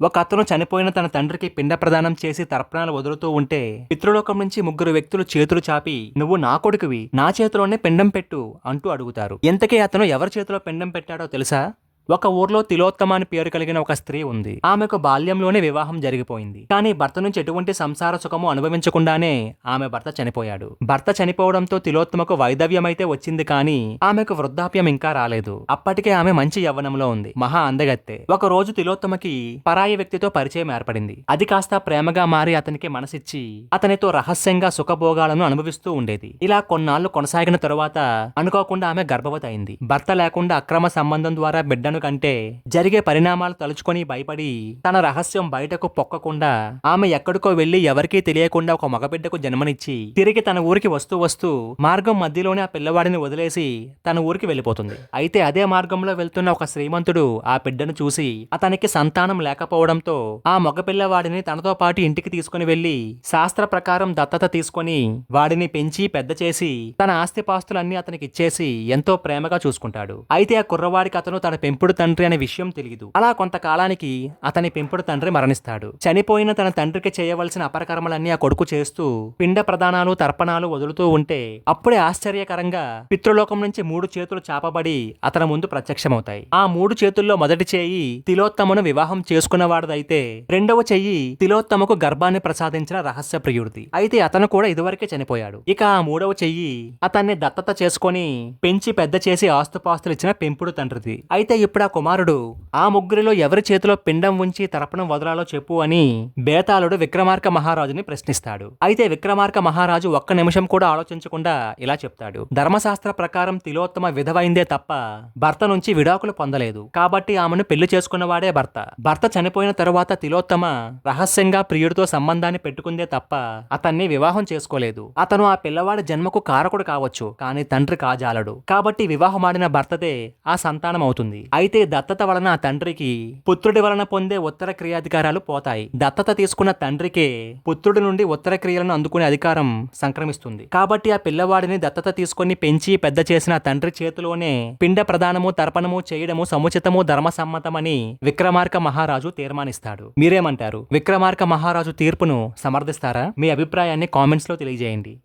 ఒక అతను చనిపోయిన తన తండ్రికి పిండ ప్రదానం చేసి తర్పణాలు వదులుతూ ఉంటే పితృలోకం నుంచి ముగ్గురు వ్యక్తులు చేతులు చాపి నువ్వు నా కొడుకువి నా చేతిలోనే పిండం పెట్టు అంటూ అడుగుతారు. ఇంతకీ అతను ఎవరి చేతిలో పిండం పెట్టాడో తెలుసా? ఒక ఊర్లో తిలోత్తమ అని పేరు కలిగిన ఒక స్త్రీ ఉంది. ఆమెకు బాల్యంలోనే వివాహం జరిగిపోయింది. కానీ భర్త నుంచి ఎటువంటి సంసార సుఖము అనుభవించకుండానే ఆమె భర్త చనిపోయాడు. భర్త చనిపోవడంతో తిలోత్తమకు వైదవ్యమైతే వచ్చింది కానీ ఆమెకు వృద్ధాప్యం ఇంకా రాలేదు. అప్పటికే ఆమె మంచి యవ్వనంలో ఉంది. మహా అందగత్తె. ఒక రోజు తిలోత్తమకి పరాయి వ్యక్తితో పరిచయం ఏర్పడింది. అది కాస్త ప్రేమగా మారి అతనికి మనసిచ్చి అతనితో రహస్యంగా సుఖభోగాలను అనుభవిస్తూ ఉండేది. ఇలా కొన్నాళ్ళు కొనసాగిన తరువాత అనుకోకుండా ఆమె గర్భవతి అయింది. భర్త లేకుండా అక్రమ సంబంధం ద్వారా బిడ్డను కంటే జరిగే పరిణామాలు తలుచుకొని భయపడి తన రహస్యం బయటకు పొక్కకుండా ఆమె ఎక్కడికో వెళ్ళి ఎవరికీ తెలియకుండా ఒక మగబిడ్డకు జన్మనిచ్చి తిరిగి తన ఊరికి వస్తూ వస్తూ మార్గం మధ్యలోనే ఆ పిల్లవాడిని వదిలేసి తన ఊరికి వెళ్ళిపోతుంది. అయితే అదే మార్గంలో వెళ్తున్న ఒక శ్రీమంతుడు ఆ బిడ్డను చూసి అతనికి సంతానం లేకపోవడంతో ఆ మగపిల్లవాడిని తనతో పాటు ఇంటికి తీసుకుని వెళ్ళి శాస్త్ర ప్రకారం దత్తత తీసుకొని వాడిని పెంచి పెద్ద చేసి తన ఆస్తిపాస్తులన్నీ అతనికి ఇచ్చేసి ఎంతో ప్రేమగా చూసుకుంటాడు. అయితే ఆ కుర్రవాడికి అతను తన పెంపుడు పెంపుడు తండ్రి అనే విషయం తెలియదు అలా కొంతకాలానికి అతని పెంపుడు తండ్రి మరణిస్తాడు. చనిపోయిన తన తండ్రికి చేయవలసిన అపరకర్మలన్నీ ఆ కొడుకు చేస్తూ పిండ ప్రదానాలు తర్పణాలు వదులుతూ ఉంటే అప్పుడే ఆశ్చర్యకరంగా పితృలోకం నుంచి మూడు చేతులు చాపబడి అతని ముందు ప్రత్యక్షమవుతాయి. ఆ మూడు చేతుల్లో మొదటి చేయి తిలోత్తమను వివాహం చేసుకున్నవాడదైతే రెండవ చెయ్యి తిలోత్తమకు గర్భాన్ని ప్రసాదించిన రహస్య ప్రియుడిది. అయితే అతను కూడా ఇదివరకే చనిపోయాడు. ఇక ఆ మూడవ చెయ్యి అతన్ని దత్తత చేసుకొని పెంచి పెద్ద చేసి ఆస్తుపాస్తులు ఇచ్చిన పెంపుడు తండ్రిది. అయితే ఇప్పుడు ఆ కుమారుడు ఆ ముగ్గురిలో ఎవరి చేతిలో పిండం ఉంచి తరపణం వదలాలో చెప్పు అని బేతాళుడు విక్రమార్క మహారాజుని ప్రశ్నిస్తాడు. అయితే విక్రమార్క మహారాజు ఒక్క నిమిషం కూడా ఆలోచించకుండా ఇలా చెప్తాడు. ధర్మశాస్త్ర ప్రకారం తిలోత్తమ విధవైందే తప్ప భర్త నుంచి విడాకులు పొందలేదు. కాబట్టి ఆమెను పెళ్ళి చేసుకున్నవాడే భర్త. భర్త చనిపోయిన తరువాత తిలోత్తమ రహస్యంగా ప్రియుడితో సంబంధాన్ని పెట్టుకుందే తప్ప అతన్ని వివాహం చేసుకోలేదు. అతను ఆ పిల్లవాడి జన్మకు కారకుడు కావచ్చు కానీ తండ్రి కాజాలడు. కాబట్టి వివాహమాడిన భర్తదే ఆ సంతానం అవుతుంది. అయితే దత్తత వలన తండ్రికి పుత్రుడి వలన పొందే ఉత్తర క్రియాధికారాలు పోతాయి. దత్తత తీసుకున్న తండ్రికే పుత్రుడి నుండి ఉత్తర క్రియలను అందుకునే అధికారం సంక్రమిస్తుంది. కాబట్టి ఆ పిల్లవాడిని దత్తత తీసుకొని పెంచి పెద్ద చేసిన తండ్రి చేతిలోనే పిండ ప్రదానము తర్పణము చేయడము సముచితము ధర్మసమ్మతమని విక్రమార్క మహారాజు తీర్మానిస్తాడు. మీరేమంటారు? విక్రమార్క మహారాజు తీర్పును సమర్థిస్తారా? మీ అభిప్రాయాన్ని కామెంట్స్లో తెలియజేయండి.